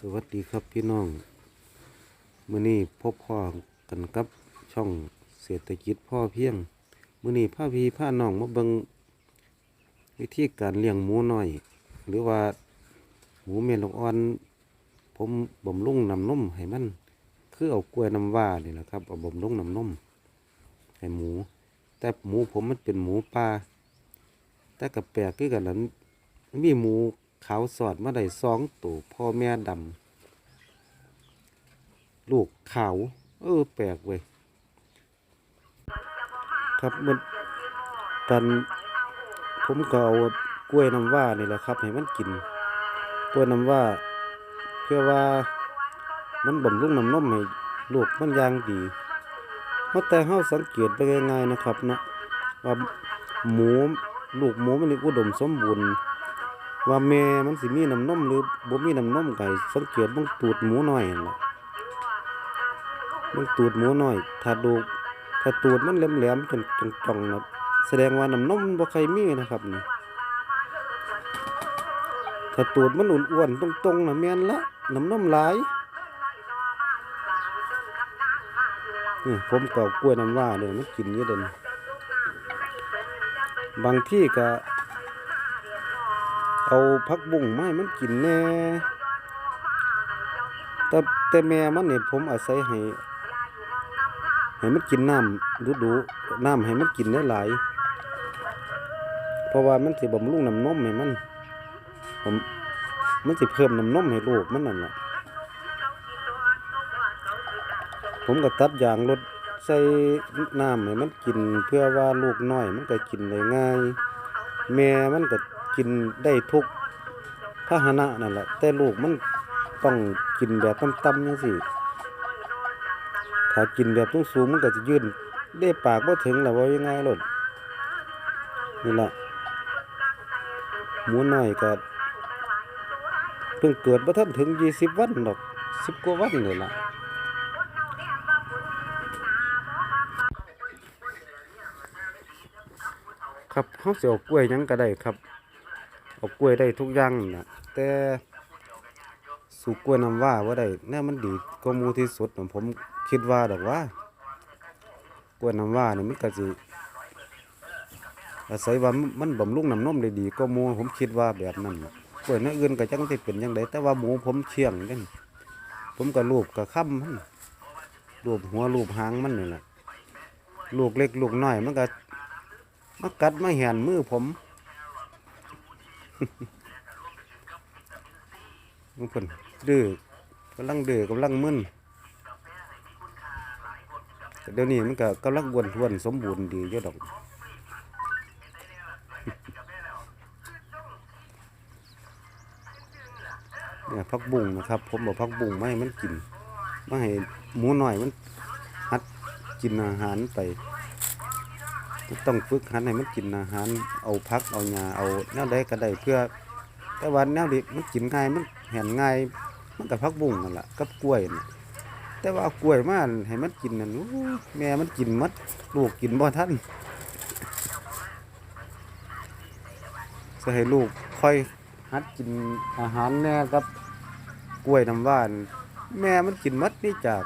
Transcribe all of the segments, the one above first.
สวัสดีครับพี่น้องมื้อนี้พบพ่อกันกับช่องเศรษฐกิจพ่อเพียงมื้อนี้พาพี่พาน้องมาเบิงวิธีการเลี้ยงหมูน้อย หรือว่าหมูเมลกอ่อน ผมบ่มลุงน้ำนมให้มันคือเอากล้วยน้ำว้านี่แหละครับเอาบ่มลุงน้ำนมให้หมู แต่หมูผมมันเป็นหมูป่าแต่กับแปลกคือกันนั้นมีหมู ขาวสอดมาได้สองตัวพ่อแม่ดำลูกขาว เออ แปลกเว้ยครับมันกันผมก็เอากล้วยน้ำว้านี่แหละครับ ให้มันกินกล้วยน้ำว้าเพื่อว่ามันบำรุงน้ำนมให้ลูกมันยางดีเพราะแต่เฮาสังเกตไปง่ายๆนะครับเนาะว่าหมูลูกหมูมันนี่อุดมสมบูรณ์ ว่าแม่มันสิมีน้ำนมหรือบ่มีน้ำนมไก่สังเกตเบิ่งตูดหมูน้อยนั่นล่ะเบิ่งตูดหมูน้อย ถ้าดูถ้าตูดมันแหลมๆจนจ่องๆนะแสดงว่าน้ำนมบ่ใครมีนะครับนี่ถ้าตูดมันอ้วนๆตรงๆน่ะแม่นละน้ำนมหลายนี่ผมก็กล้วยน้ำว้าเนี่ยมันกินอยู่เด่นบางที่ก็ เอาผักบุ้งมาให้มันกินแน่แต่แต่แม่มันเนี่ยผมอาศัยให้ให้มันกินน้ำดูดูน้ำให้มันกินได้หลายเพราะว่ามันสิบำรุงน้ำนมให้มันผมมันสิเพิ่มน้ำนมให้ลูกมันนั่นแหละผมก็ตัดยางรถใส่น้ำให้มันกินเพื่อว่าลูกน้อยมันก็กินได้ง่าย แม่มันก็ กินได้ทุกพาหนะนั่นแหละแต่ลูกมันต้องกินแบบต่ำๆจังซี่ถ้ากินแบบต้องสูงมันก็จะยืนได้ปากบ่ถึงแล้วว่ายังไงล่ะนี่แหละหมูน้อยก็เพิ่งเกิดบ่ทันถึง20วันดอก10กว่าวันนี่ล่ะครับเฮาสิเอากล้วยยังก็ได้ครับ เอากล้วยได้ทุกอย่างนะแต่สูกล้วยน้ำว้าว่าได้แน่มันดีกว่าหมูที่สุดผมคิดว่าดอกว่ากล้วยน้ำว้านี่มันก็สิอาศัยว่ามันบำรุงน้ำนมได้ดีกว่าหมูผมคิดว่าแบบนั้นกล้วยนื้ออื่นก็จังสิเป็นจังไดแต่ว่าหมูผมเชี่ยงกันผมก็รูปก็ค้ำมันรูปหัวรูปหางมันนี่แหละลูกเล็กลูกน้อยมันก็มากัดมาแหนมือผม มันเดื้อกำลังดื้อกำลังมึนเดี๋ยวนี้มันก็กำลังวนทวนสมบูรณ์ดีอยู่ดอกเนี่ยพักบุ้งนะครับ ผมบอกพักบุ้งไม่มันกินไม่ให้หมูหน่อยมันหัดกินอาหารไป ต้องฝึกหัดให้มันกินอาหารเอาพักเอาหญ้าเอาแนวใดก็ได้เพื่อ แต่ว่าแนวนี้มันกินง่ายมันเห็นง่าย มันกับพักบุ้งนั่นแหละกับกล้วยน่ะแต่ว่าเอากล้วยมาให้มันกินนั่นโอ้แม่มันกินหมัดลูกกินบ่ทันจะให้ลูกค่อยหัดกินอาหารแน่กับกล้วยน้ำว้าน แม่มันกินหมัดนี่จาก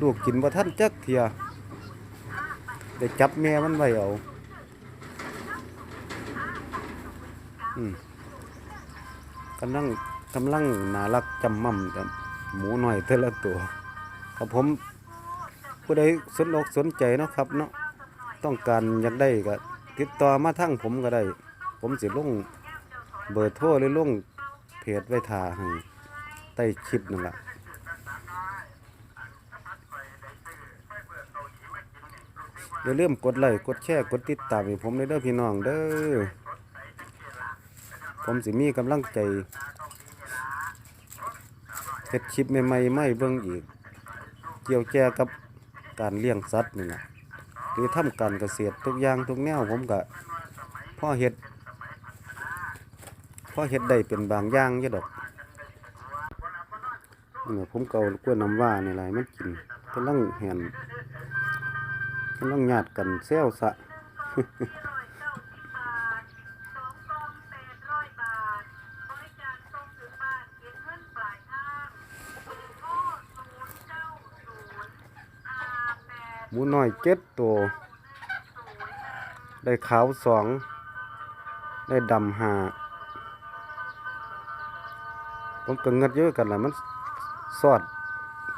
ลูกกินบ่ทันจักเทีย để chấp nghe มันไว้เอาอืมกำลังกำลังน่ารักจำม่ำกับหมูหน่อยแต่ละตัวครับผมผู้ใดสนอกสนใจเนาะครับเนาะต้องการอยากได้ก็ติดต่อมาทั้งผมก็ได้ ผมสิลงเบอร์โทรหรือลงเพจไว้ทาให้ใต้คลิปนั่นแหละ อย่าลืมกดไลค์กดแชร์กดติดตามให้ผมเลยเด้อพี่น้องเด้อผมสิมีกำลังใจเฮ็ดคลิปใหม่ๆไม่เบิ่งอีก เกี่ยวแก่กับการเลี้ยงสัตว์นี่นะหรือทำการเกษตรทุกอย่างทุกแนวผมก็พ่อเฮ็ดพ่อเฮ็ดได้เป็นบางอย่างยู่ดอกนี่ผมเกากล้วยน้ำว้านี่แหละให้มันกินกำลังแหน กำลังหยาดกันเซลสะมูน่อยเจ็ดตัว ได้ขาวสอง ได้ดำหาผมก็เงิดเยอะกันและมันสอด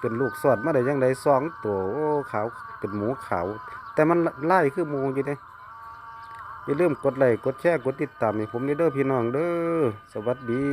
เป็นลูกสอดมาได้ยังไงสองตัวโอ้ขาวเป็นหมูขาว แต่มันไล่คือหมูอยู่เด้อย่าลืมกดไลค์กดแชร์กดติดตามให้ผมเด้อพี่น้องเด้อสวัสดี